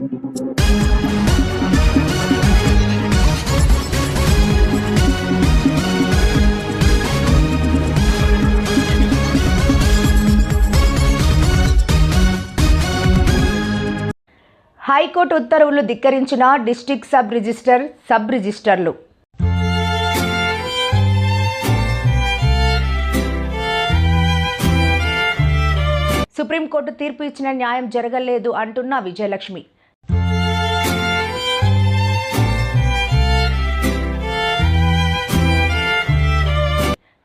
High court ఉత్తర్వులు ధిక్కరించిన district sub register sub రిజిస్టర్లు. సుప్రీంకోర్టు తీర్పు ఇచ్చిన న్యాయం జరగలేదు అంటున్న విజయలక్ష్మి.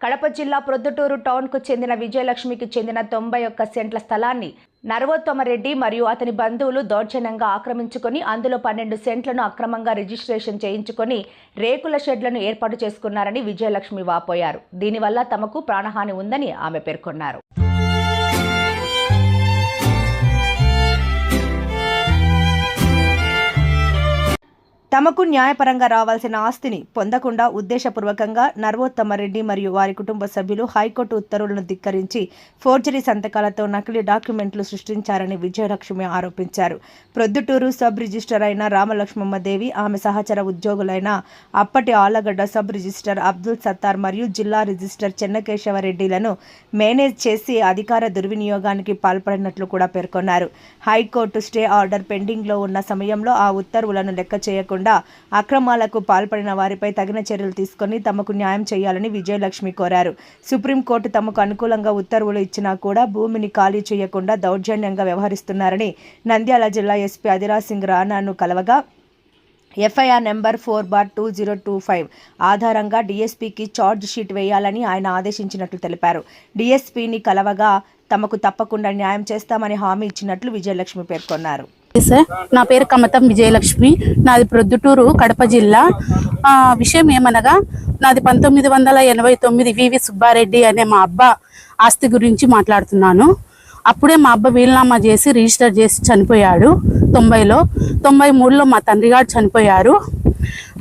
కడప జిల్లా ప్రొద్దుటూరు టౌన్కు చెందిన విజయలక్ష్మికి చెందిన తొంభై ఒక్క సెంట్ల స్థలాన్ని నరవోత్తమరెడ్డి మరియు అతని బంధువులు దౌర్జన్యంగా ఆక్రమించుకొని అందులో పన్నెండు సెంట్లను అక్రమంగా రిజిస్ట్రేషన్ చేయించుకొని రేకుల షెడ్లను ఏర్పాటు చేసుకున్నారని విజయలక్ష్మి వాపోయారు. దీనివల్ల తమకు ప్రాణహాని ఉందని ఆమె పేర్కొన్నారు. తమకు న్యాయపరంగా రావాల్సిన ఆస్తిని పొందకుండా ఉద్దేశపూర్వకంగా నర్వోత్తమరెడ్డి మరియు వారి కుటుంబ సభ్యులు హైకోర్టు ఉత్తర్వులను ధిక్కరించి ఫోర్జరీ సంతకాలతో నకిలీ డాక్యుమెంట్లు సృష్టించారని విజయలక్ష్మి ఆరోపించారు. ప్రొద్దుటూరు సబ్ రిజిస్టర్ అయిన రామలక్ష్మమ్మదేవి ఆమె సహచర ఉద్యోగులైన అప్పటి ఆలగడ్డ సబ్ రిజిస్టర్ అబ్దుల్ సత్తార్ మరియు జిల్లా రిజిస్టర్ చెన్నకేశవరెడ్డిలను మేనేజ్ చేసి అధికార దుర్వినియోగానికి పాల్పడినట్లు కూడా పేర్కొన్నారు. హైకోర్టు స్టే ఆర్డర్ పెండింగ్లో ఉన్న సమయంలో ఆ ఉత్తర్వులను లెక్క చేయకుండా అక్రమాలకు పాల్పడిన వారిపై తగిన చర్యలు తీసుకొని తమకు న్యాయం చేయాలని విజయలక్ష్మి కోరారు. సుప్రీంకోర్టు తమకు అనుకూలంగా ఉత్తర్వులు ఇచ్చినా కూడా భూమిని ఖాళీ చేయకుండా దౌర్జన్యంగా వ్యవహరిస్తున్నారని నంద్యాల జిల్లా ఎస్పీ అదిరాజ్ సింగ్ రాణాను కలవగా FIR number four bar two zero two five ఆధారంగా డీఎస్పీకి ఛార్జ్ షీట్ వేయాలని ఆయన ఆదేశించినట్లు తెలిపారు. డీఎస్పీని కలవగా తమకు తప్పకుండా న్యాయం చేస్తామని హామీ ఇచ్చినట్లు విజయలక్ష్మి పేర్కొన్నారు. సార్. నా పేరు కమతం విజయలక్ష్మి. నాది ప్రొద్దుటూరు కడప జిల్లా. విషయం ఏమనగా నాది పంతొమ్మిది వందల ఎనభై తొమ్మిది వివి సుబ్బారెడ్డి అనే మా అబ్బ ఆస్తి గురించి మాట్లాడుతున్నాను. అప్పుడే మా అబ్బ వీలునామా చేసి రిజిస్టర్ చేసి చనిపోయాడు తొంభైలో. తొంభై మూడులో మా తండ్రి గారు చనిపోయారు.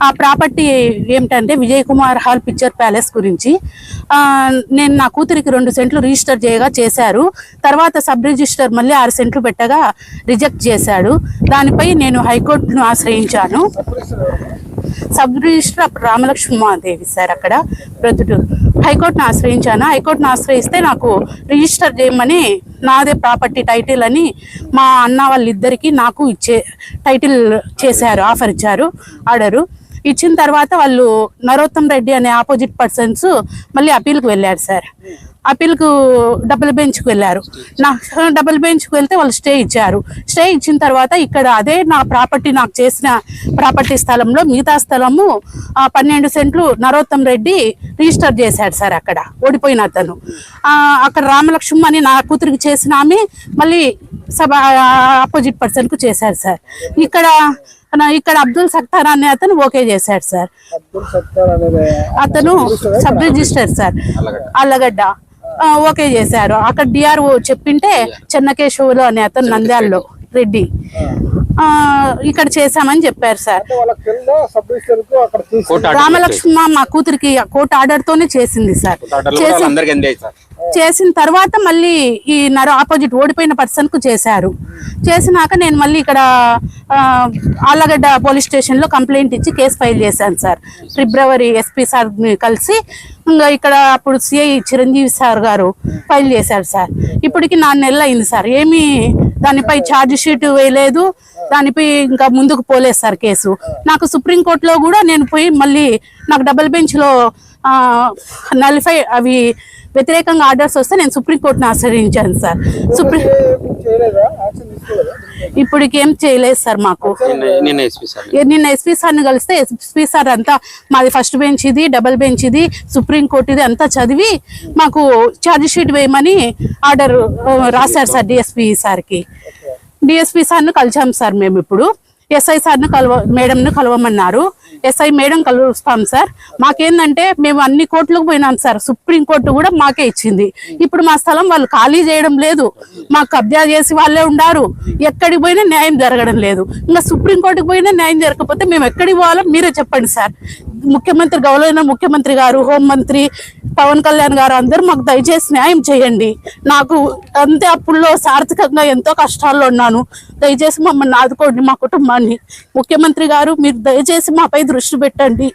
ఆ ప్రాపర్టీ ఏమిటంటే Vijay Kumar hall picture palace గురించి. నేను నా కూతురికి రెండు సెంట్లు రిజిస్టర్ చేయగా చేశారు. తర్వాత సబ్ రిజిస్టర్ మళ్ళీ ఆరు సెంట్లు పెట్టగా రిజెక్ట్ చేశాడు. దానిపై నేను హైకోర్టును ఆశ్రయించాను. సబ్ రిజిస్టర్ అప్పుడు సార్ అక్కడ ప్రొద్దుటూరు హైకోర్టును ఆశ్రయించాను. హైకోర్టును ఆశ్రయిస్తే నాకు రిజిస్టర్ చేయమని నాదే ప్రాపర్టీ టైటిల్ అని మా అన్న వాళ్ళిద్దరికి నాకు ఇచ్చే టైటిల్ చేశారు ఆఫర్ ఇచ్చారు ఆర్డరు. ఇచ్చిన తర్వాత వాళ్ళు నరోత్తం రెడ్డి అనే ఆపోజిట్ పర్సన్స్ మళ్ళీ అప్పీల్కి వెళ్ళారు సార్. అప్పీల్కు డబుల్ బెంచ్కి వెళ్ళారు. నా డబుల్ బెంచ్కి వెళ్తే వాళ్ళు స్టే ఇచ్చారు. స్టే ఇచ్చిన తర్వాత ఇక్కడ అదే నా ప్రాపర్టీ నాకు చేసిన ప్రాపర్టీ స్థలంలో మిగతా స్థలము పన్నెండు సెంట్లు నరోత్తం రెడ్డి రిజిస్టర్ చేశాడు సార్ అక్కడ. ఓడిపోయిన అతను. అక్కడ రామలక్ష్మి అని నా కూతురికి చేసిన ఆమె మళ్ళీ సభ ఆపోజిట్ పర్సన్కు చేశారు సార్. ఇక్కడ నా- ఇక్కడ అబ్దుల్ సత్తార్ అనే అతను ఓకే చేశాడు సార్. అతను sub registrar sir. Allagadda. Okay చేశారు. అక్కడ డిఆర్ఓ చెప్పింటే చెన్నకేశవులు అనే అతను నంద్యాలలో రెడ్డి. ఆ, ఇక్కడ చేశామని చెప్పారు సార్. రామలక్ష్మ మా కూతురికి కోర్టు ఆర్డర్ తోనే చేసింది సార్. చేసి అందరికి అందే సార్. చేసిన తర్వాత మళ్ళీ ఈ నర ఆపోజిట్ ఓడిపోయిన పర్సన్కు చేశారు. చేసినాక నేను మళ్ళీ ఇక్కడ ఆళ్ళగడ్డ పోలీస్ స్టేషన్లో కంప్లైంట్ ఇచ్చి కేసు ఫైల్ చేశాను సార్. ఫిబ్రవరి ఎస్పీ సార్ కలిసి ఇంకా ఇక్కడ అప్పుడు సిఐ చిరంజీవి సార్ గారు ఫైల్ చేశారు సార్. ఇప్పటికి నాలుగు నెలలు అయింది సార్. ఏమీ దానిపై ఛార్జ్ షీట్ వేయలేదు. దానిపై ఇంకా ముందుకు పోలేదు సార్ కేసు. నాకు సుప్రీంకోర్టులో కూడా నేను పోయి మళ్ళీ నాకు డబుల్ బెంచ్లో నలిఫై అవి వ్యతిరేకంగా ఆర్డర్స్ వస్తే నేను సుప్రీంకోర్టును ఆశ్రయించాను సార్. సుప్రీం ఏం చేయలేదా? యాక్షన్ తీసుకోలేదా? ఇప్పటికి ఏం చేయలేదు సార్ మాకు. నిన్న- ఎస్పీ సార్ ఏ- నిన్న ఎస్పీ సార్ని కలిస్తే ఎస్పీ సార్ అంతా మాది ఫస్ట్ బెంచ్ ఇది డబుల్ బెంచ్ ఇది సుప్రీం కోర్టు ఇది అంతా చదివి మాకు ఛార్జ్ షీట్ వేయమని ఆర్డర్ రాశారు సార్ డిఎస్పీ సార్కి. డిఎస్పీ సార్ను కలిసాం సార్ మేము ఇప్పుడు. ఎస్ఐ సార్ను కలవ మేడంను కలవమన్నారు. ఎస్ఐ మేడం కలుస్తాం సార్. మాకేందంటే మేము అన్ని కోర్టులకు పోయినాం సార్. సుప్రీం కోర్టు కూడా మాకే ఇచ్చింది. ఇప్పుడు మా స్థలం వాళ్ళు ఖాళీ చేయడం లేదు. మాకు కబ్జా చేసి వాళ్ళే ఉండారు. ఎక్కడికి పోయినా న్యాయం జరగడం లేదు. ఇంకా సుప్రీం కోర్టుకు పోయినా న్యాయం జరగకపోతే మేము ఎక్కడికి పోవాలో మీరే చెప్పండి సార్. ముఖ్యమంత్రి గౌరవైన ముఖ్యమంత్రి గారు హోంమంత్రి పవన్ కళ్యాణ్ గారు అందరూ మాకు దయచేసి న్యాయం చేయండి. నాకు అంతే అప్పుల్లో సార్థకంగా ఎంతో కష్టాల్లో ఉన్నాను. దయచేసి మమ్మల్ని ఆదుకోండి మా కుటుంబాన్ని. ముఖ్యమంత్రి గారు మీరు దయచేసి మాపై దృష్టి పెట్టండి.